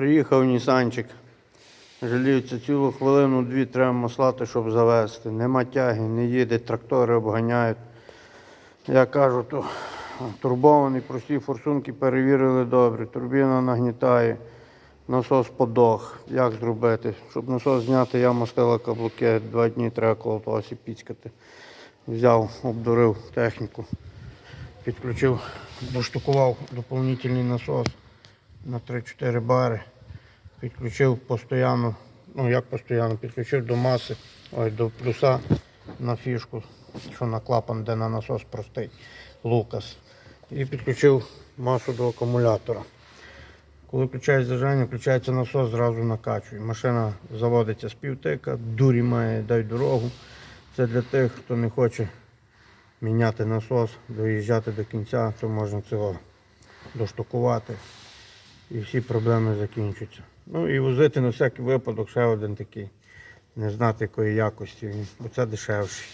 Приїхав Нісанчик. Жаліються цілу хвилину, дві треба маслати, щоб завести. Нема тяги, не їде, трактори обганяють. Я кажу, то турбований, прості форсунки перевірили добре, турбіна нагнітає, насос подох. Як зробити? Щоб насос зняти, я мастила каблуки, два дні треба коло толосі піцькати. Взяв, обдурив техніку, підключив, доштукував доповнительний насос на 3-4 бари. Підключив постійно, ну як постійно, підключив до маси, ой, до плюса на фішку, що на клапан, де на насос простий, Лукас. І підключив масу до акумулятора. Коли включаєш зажання, включається насос, зразу накачує. Машина заводиться з півтика, дурі має, дай дорогу. Це для тих, хто не хоче міняти насос, доїжджати до кінця, то можна цього доштукувати і всі проблеми закінчаться. Ну і возити на всякий випадок ще один такий. Не знати якої якості він, бо це дешевший.